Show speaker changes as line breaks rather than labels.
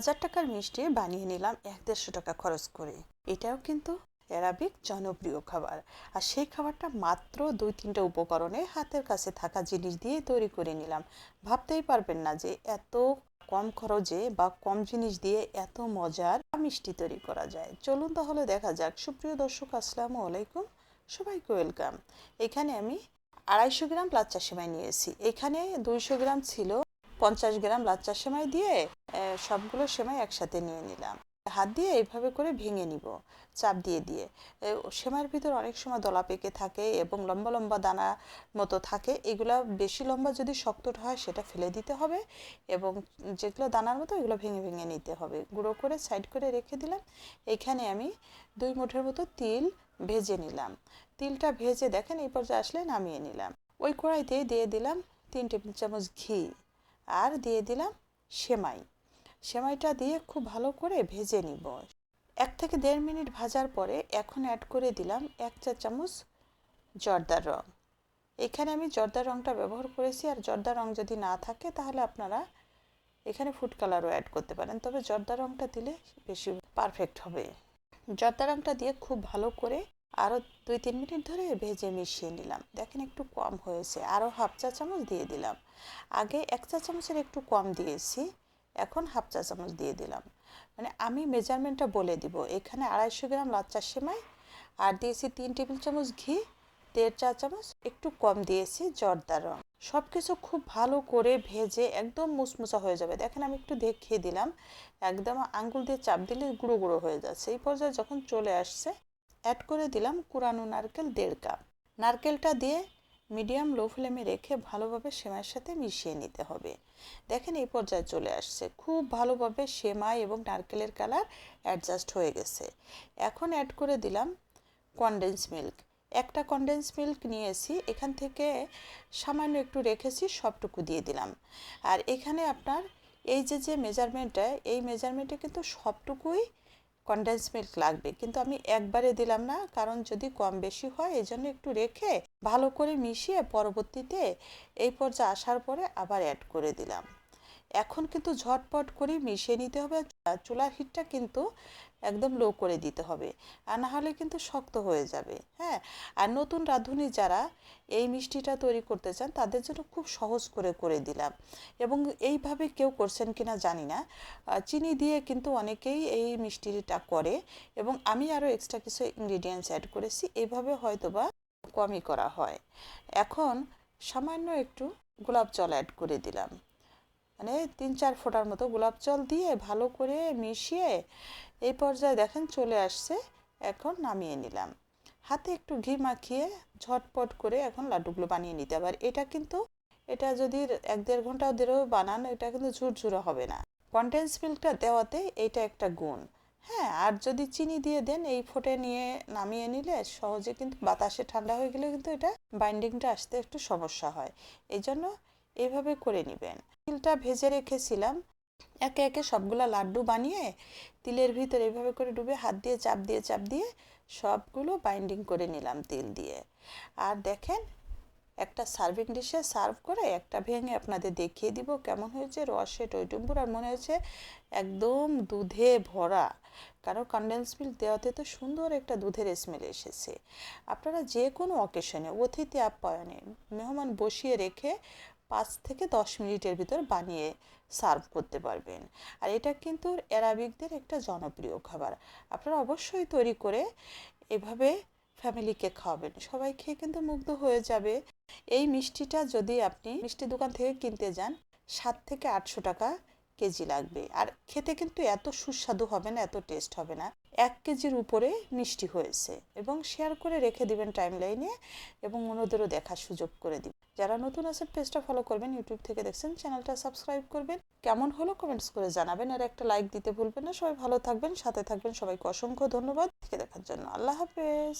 হাজার টাকার মিষ্টি বানিয়ে নিলাম এক দেড়শো টাকা খরচ করে। এটাও কিন্তু অ্যারাবিক জনপ্রিয় খাবার। আর সেই খাবারটা মাত্র দুই তিনটা উপকরণে হাতের কাছে থাকা জিনিস দিয়ে তৈরি করে নিলাম। ভাবতেই পারবেন না যে এত কম খরচে বা কম জিনিস দিয়ে এত মজার মিষ্টি তৈরি করা যায়। চলুন তাহলে দেখা যাক। সুপ্রিয় দর্শক, আসসালামু আলাইকুম। সবাইকে ওয়েলকাম। এখানে আমি আড়াইশো গ্রাম লাচ্চা সেমাই নিয়েছি। এখানে দুইশো গ্রাম ছিল পঞ্চাশ গ্রাম লাচ্চা সেমাই দিয়ে সবগুলো সেমাই একসাথে নিয়ে নিলাম। হাত দিয়ে এইভাবে করে ভেঙে নিব, চাপ দিয়ে দিয়ে। সেমাইয়ের ভিতর অনেক সময় দলা পেকে থাকে এবং লম্বা লম্বা দানা মতো থাকে। এগুলো বেশি লম্বা যদি শক্তটা হয়, সেটা ফেলে দিতে হবে এবং যেগুলো দানার মতো এগুলো ভেঙে ভেঙে নিতে হবে। গুঁড়ো করে সাইড করে রেখে দিলাম। এখানে আমি দুই মুঠের মতো তিল ভেজে নিলাম। তিলটা ভেজে দেখেন এই পর্যায়ে আসলে নামিয়ে নিলাম। ওই কড়াইতে দিয়ে দিলাম তিন টেবিল চামচ ঘি। আর দিয়ে দিলাম সেমাই। সেমাইটা দিয়ে খুব ভালো করে ভেজে নিব। এক থেকে দেড় মিনিট ভাজার পরে এখন অ্যাড করে দিলাম এক চা চামচ জর্দার রং। এখানে আমি জর্দার রংটা ব্যবহার করেছি আর জর্দার রং যদি না থাকে তাহলে আপনারা এখানে ফুড কালারও অ্যাড করতে পারেন, তবে জর্দা রংটা দিলে বেশি পারফেক্ট হবে। জর্দা রংটা দিয়ে খুব ভালো করে আরও দুই, তিন মিনিট ধরে ভেজে মিশিয়ে নিলাম। দেখেন একটু কম হয়েছে আরও হাফ চা চামচ দিয়ে দিলাম। আগে এক চা চামচের একটু কম দিয়েছি, এখন হাফ চা চামচ দিয়ে দিলাম। মানে আমি মেজারমেন্টটা বলে দিব, এখানে আড়াইশো গ্রাম লাচ্চা সেমাই, আর দিয়েছি তিন টেবিল চামচ ঘি, দেড় চা চামচ একটু কম দিয়েছি জর্দা রং। সব কিছু খুব ভালো করে ভেজে একদম মুচমুচা হয়ে যাবে। দেখেন আমি একটু দেখিয়ে দিলাম, একদম আঙ্গুল দিয়ে চাপ দিলে গুঁড়ো গুঁড়ো হয়ে যাচ্ছে। এই পর্যায়ে যখন চলে আসছে অ্যাড করে দিলাম কুরানো নারকেল দেড় কাপ। নারকেলটা দিয়ে মিডিয়াম লো ফ্লেমে রেখে ভালোভাবে সেমাইয়ের সাথে মিশিয়ে নিতে হবে। দেখেন এই পর্যায়ে চলে আসছে। খুব ভালোভাবে সেমাই এবং নারকেলের কালার অ্যাডজাস্ট হয়ে গেছে। এখন অ্যাড করে দিলাম কনডেন্স মিল্ক একটা কনডেন্স মিল্ক নিয়েছি, এখান থেকে সামান্য একটু রেখেছি, সবটুকু দিয়ে দিলাম। আর এখানে আপনার এই যে যে মেজারমেন্টটা এই মেজারমেন্টে কিন্তু সবটুকুই কনডেন্স মিল্ক লাগবে। কিন্তু আমি একবারে দিলাম না, কারণ যদি কম বেশি হয় এই জন্য একটু রেখে ভালো করে মিশিয়ে পরবর্তীতে এই পর্যায়ে আসার পরে আবার অ্যাড করে দিলাম। এখন কিন্তু ঝটপট করে মিশিয়ে নিতে হবে চুলার হিটটা কিন্তু একদম লো করে দিতে হবে। আর না হলে কিন্তু শক্ত হয়ে যাবে হ্যাঁ? আর নতুন রাঁধুনি যারা এই মিষ্টিটা তৈরি করতে চান, তাদের জন্য খুব সহজ করে করে দিলাম। এবং এইভাবে কেউ করছেন কিনা জানি না। চিনি দিয়ে কিন্তু অনেকেই এই মিষ্টিটা করে এবং আমি আরও এক্সট্রা কিছু ইনগ্রিডিয়েন্টস অ্যাড করেছি এইভাবে হয়তোবা কমই করা হয়। এখন সামান্য একটু গোলাপ জল অ্যাড করে দিলাম। মানে তিন চার ফোঁটার মতো গোলাপ জল দিয়ে ভালো করে মিশিয়ে এই পর্যায়ে দেখেন চলে আসছে। এখন নামিয়ে নিলাম। হাতে একটু ঘি মাখিয়ে ঝটপট করে এখন লাড্ডুগুলো বানিয়ে নিতে হবে। এটা কিন্তু, এটা যদি এক দেড় ঘণ্টা ধরেও বানান, এটা কিন্তু ঝুরঝুরে হবে না। কন্ডেন্স মিল্কটা দেওয়াতে এইটা একটা গুণ। হ্যাঁ আর যদি চিনি দিয়ে দেন, এই ফোটে নিয়ে নামিয়ে নিলে সহজে কিন্তু বাতাসে ঠান্ডা হয়ে গেলে কিন্তু এটা বাইন্ডিংটা আসতে একটু সমস্যা হয়। এই জন্য এইভাবে করে নেবেন। তিলটা ভেজে রেখেছিলাম। একে একে সবগুলা লাড্ডু বানিয়ে তিলের ভিতরে এভাবে করে ডুবে হাত দিয়ে চাপ দিয়ে চাপ দিয়ে সবগুলো বাইন্ডিং করে নিলাম তিল দিয়ে। আর দেখেন, একটা সার্ভিং ডিশে সার্ভ করে একটা ভেঙে আপনাদের দেখিয়ে দিব কেমন হয়েছে। রসে টইটুম্বুর আর মনে হয়েছে একদম দুধে ভরা। কারণ কন্ডেন্স মিল্ক দেওয়াতে তো সুন্দর একটা দুধের স্মেল এসেছে। আপনারা যে কোনো অকেশনে অতিথি আপ্যায়নে, মেহমান বসিয়ে রেখে পাঁচ থেকে দশ মিনিটের ভিতর বানিয়ে সার্ভ করতে পারবেন। আর এটা কিন্তু অ্যারাবিকদের একটা জনপ্রিয় খাবার। আপনারা অবশ্যই তৈরি করে এভাবে ফ্যামিলিকে খাওয়াবেন। সবাই খেয়ে কিন্তু মুগ্ধ হয়ে যাবে। এই মিষ্টিটা যদি আপনি মিষ্টি দোকান থেকে কিনতে যান, সাত থেকে আটশো টাকা কেজি লাগবে। আর খেতে কিন্তু এত সুস্বাদু হবে না, এত টেস্ট হবে না। এক কেজির উপরে মিষ্টি হয়েছে এবং শেয়ার করে রেখে দিবেন টাইম লাইনে এবং অন্যদেরও দেখার সুযোগ করে দিবেন। যারা নতুন আছেন পেজটা ফলো করবেন ইউটিউব থেকে দেখছেন চ্যানেলটা সাবস্ক্রাইব করবেন। কেমন হলো কমেন্টস করে জানাবেন আর একটা লাইক দিতে ভুলবেন না। সবাই ভালো থাকবেন, সাথে থাকবেন। সবাইকে অসংখ্য ধন্যবাদ। দেখে দেখার জন্য আল্লাহ হাফেজ।